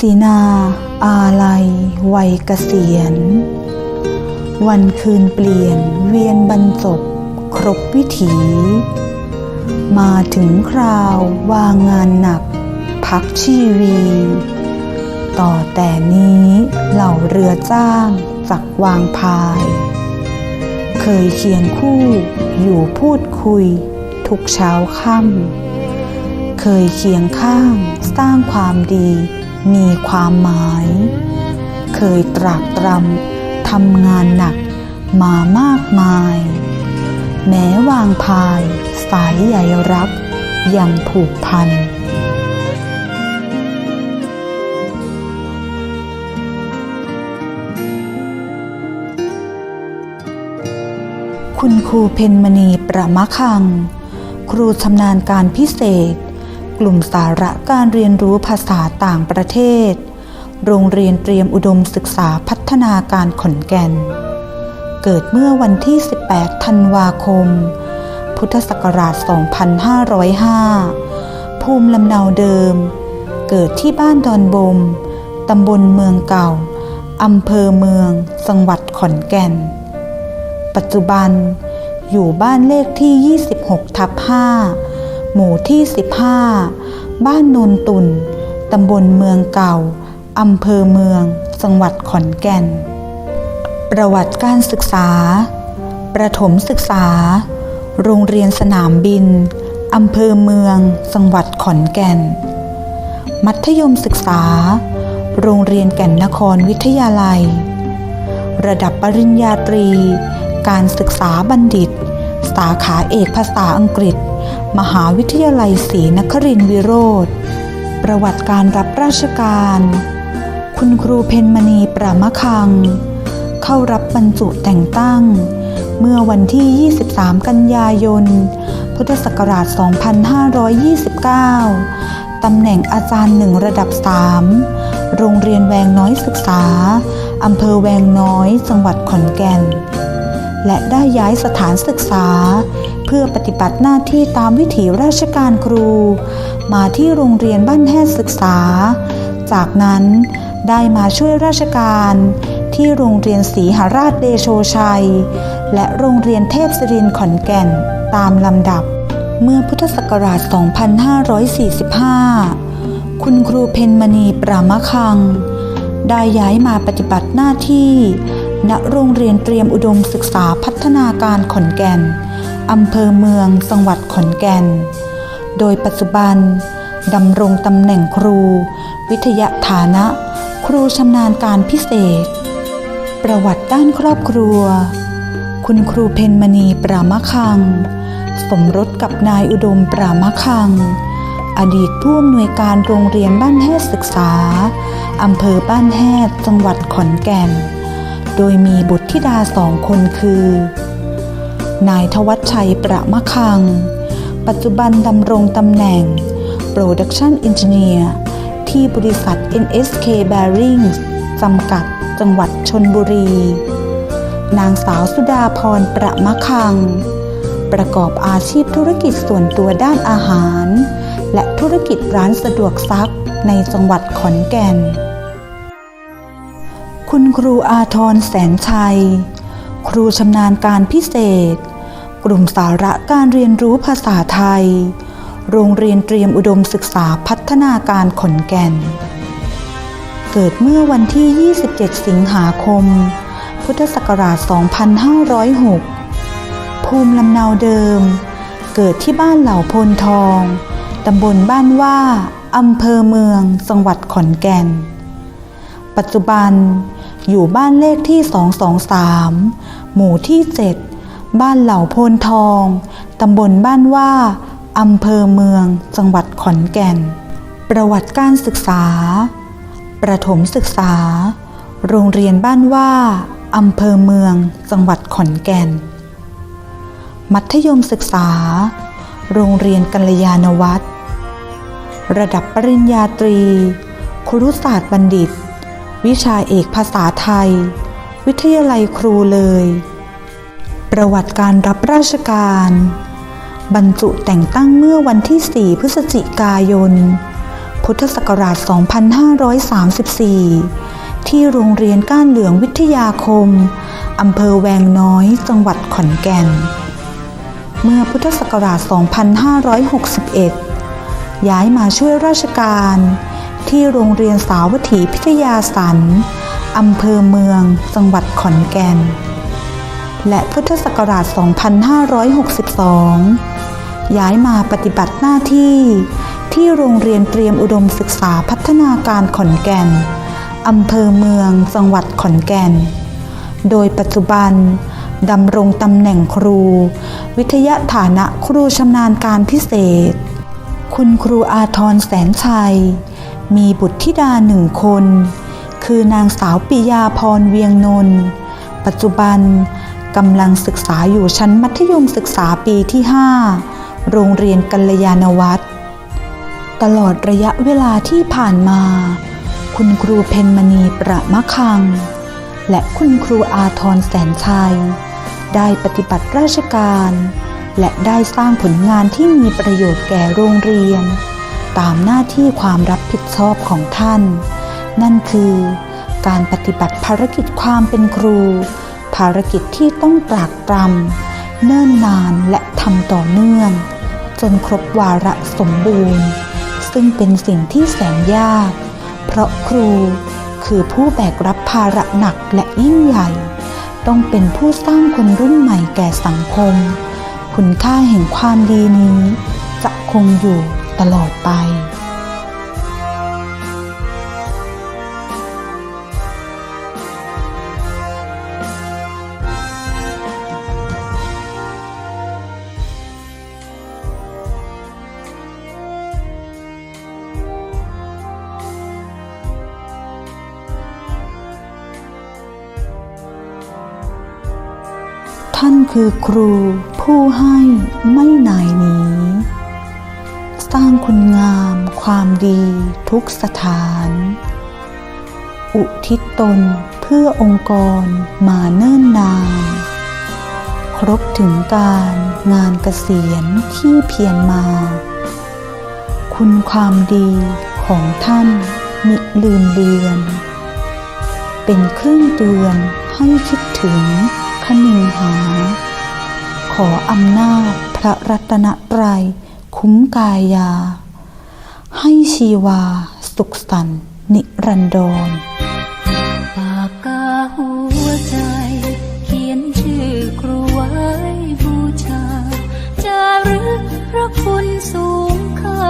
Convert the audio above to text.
กะศินา อาลัย วัยเกษียณ วันคืนเปลี่ยนเวียนบรรจบ ครบวิถี มาถึงคราววางงานหนัก พักชีวี ต่อแต่นี้เหล่าเรือจ้างจักวางพาย เคยเคียงคู่อยู่พูดคุย ทุกเช้าค่ำเคยเคียงข้างสร้างความดี มีความหมาย เคยตรากตรำทำงานหนักมามากมาย แม้วางพายสายใยรักยังผูกพันคุณครูเพนมณีประมะคัง ครูชำนาญการพิเศษ กลุ่มสาระการเรียนรู้ภาษาต่างประเทศ โรงเรียนเตรียมอุดมศึกษาพัฒนาการขอนแก่น เกิดเมื่อวันที่ 18 ธันวาคม พุทธศักราช 2505 ภูมิลำเนาเดิม เกิดที่บ้านดอนบม ตำบลเมืองเก่า อำเภอเมือง จังหวัดขอนแก่น ปัจจุบันอยู่บ้านเลขที่ 26 ทับ 5 หมู่ที่ 15 บ้านโนนตุนตำบลเมืองเก่าอำเภอเมือง จังหวัดขอนแก่น ประวัติการศึกษา ประถมศึกษา โรงเรียนสนามบินอำเภอเมือง จังหวัดขอนแก่น มัธยมศึกษา โรงเรียนแก่นนครวิทยาลัย ระดับปริญญาตรี การศึกษาบัณฑิต สาขาเอกภาษาอังกฤษ มหาวิทยาลัยศรีนครินทรวิโรธ ประวัติการรับราชการ คุณครูเพนมณีประมะคัง เข้ารับบรรจุแต่งตั้ง เมื่อวันที่ 23 กันยายน พุทธศักราช 2529 ตำแหน่งอาจารย์หนึ่งระดับ 3 โรงเรียนแวงน้อยศึกษา อำเภอแวงน้อย จังหวัดขอนแก่น และได้ย้ายสถานศึกษา พื่อปฏิบัติหน้าที่ตามวิถีราชการครู มาที่โรงเรียนบ้านแฮดศึกษา จากนั้นได้มาช่วยราชการ ที่โรงเรียนศรีหราชเดโชชัย และโรงเรียนเทพศรินขอนแก่นตามลำดับ เมื่อพุทธศักราช 2545 คุณครูเพนมณีปรามคัง ได้ย้ายมาปฏิบัติหน้าที่ณโรงเรียนเตรียมอุดมศึกษาพัฒนาการขอนแก่น อำเภอเมืองจังหวัดขอนแก่น โดยปัจจุบันดำรงตำแหน่งครู วิทยาฐานะ ครูชำนาญการพิเศษ ประวัติด้านครอบครัว คุณครูเพนมณีปรามะคัง สมรสกับนายอุดมปรามะคัง อดีตผู้อำนวยการโรงเรียนบ้านแฮดศึกษาอำเภอบ้านแฮดจังหวัดขอนแก่น โดยมีบุตรธิดาสองคนคือ นายทวัชชัยประมะคัง ปัจจุบันดำรงตำแหน่ง Production Engineer ที่บริษัท NSK Bearings จำกัดจังหวัดชนบุรี นางสาวสุดาพรประมะคัง ประกอบอาชีพธุรกิจส่วนตัวด้านอาหาร และธุรกิจร้านสะดวกซักในจังหวัดขอนแก่น คุณครูอาทรแสนชัย ครูชำนาญการพิเศษ กลุ่มสาระการเรียนรู้ภาษาไทย โรงเรียนเตรียมอุดมศึกษาพัฒนาการขอนแก่น เกิดเมื่อวันที่ 27 สิงหาคม พุทธศักราช 2506 ภูมิลำเนาเดิม เกิดที่บ้านเหล่าพลทอง ตำบลบ้านว่าอำเภอเมือง จังหวัดขอนแก่น ปัจจุบันอยู่บ้านเลขที่ 223 หมู่ที่ 7 บ้านเหล่าโพนทอง ตำบลบ้านว่าอำเภอเมือง จังหวัดขอนแก่น ประวัติการศึกษา ประถมศึกษา โรงเรียนบ้านว่าอำเภอเมือง จังหวัดขอนแก่น มัธยมศึกษา โรงเรียนกัลยาณวัฒน์ระดับปริญญาตรี ครุศาสตร์บัณฑิต วิชาเอกภาษาไทย วิทยาลัยครูเลย ประวัติการรับราชการ บรรจุแต่งตั้งเมื่อวันที่ 4 พฤศจิกายน พุทธศักราช 2534 ที่โรงเรียนก้านเหลืองวิทยาคม อำเภอแวงน้อย จังหวัดขอนแก่น เมื่อพุทธศักราช 2561 ย้ายมาช่วยราชการ ที่โรงเรียนสาวัตถีพิทยาสันอำเภอเมือง จังหวัดขอนแก่น และพุทธศักราช 2562 ย้ายมาปฏิบัติหน้าที่ ที่โรงเรียนเตรียมอุดมศึกษาพัฒนาการขอนแก่น อำเภอเมือง จังหวัดขอนแก่น โดยปัจจุบันดำรงตำแหน่งครู วิทยาฐานะครูชำนาญการพิเศษ คุณครูอาทรแสนชัย มีบุตรธิดาหนึ่งคน คือนางสาวปิยาพรเวียงนนท์ปัจจุบัน กำลังศึกษาอยู่ชั้นมัธยมศึกษาปีที่ 5 โรงเรียนกัลยาณวัฒน์ตลอดระยะเวลาที่ผ่านมา คุณครูเพนมณีประมะคัง และคุณครูอาทรแสนชัย ได้ปฏิบัติราชการ และได้สร้างผลงานที่มีประโยชน์แก่โรงเรียน ตามหน้าที่ความรับผิดชอบของท่าน นั่นคือ การปฏิบัติภารกิจความเป็นครู ภารกิจที่ต้องตรากตรำเนิ่นนานและทำต่อเนื่อง จนครบวาระสมบูรณ์ ซึ่งเป็นสิ่งที่แสนยาก เพราะครูคือผู้แบกรับภาระหนักและยิ่งใหญ่ ต้องเป็นผู้สร้างคนรุ่นใหม่แก่สังคม คุณค่าแห่งความดีนี้ จะคงอยู่ตลอดไปานคือครูผู้ให้ไม่น่ายหนีสร้างคุณงามความดีทุกสถาน อุทิศตนเพื่อองค์กรมาเนิ่นนาน ครบถึงการงานเกษียณที่เพียรมา คุณความดีของท่านมิลืมเลือน เป็นเครื่องเตือนให้คิดถึงคนึงหา ออำนาจพระรัตนตรัย คุ้มกายา ให้ชีวา สุขสันนิรันดรปากกาหัวใจ เขียนชื่อครูไว้บูชา จะรึกพระคุณสูงค่า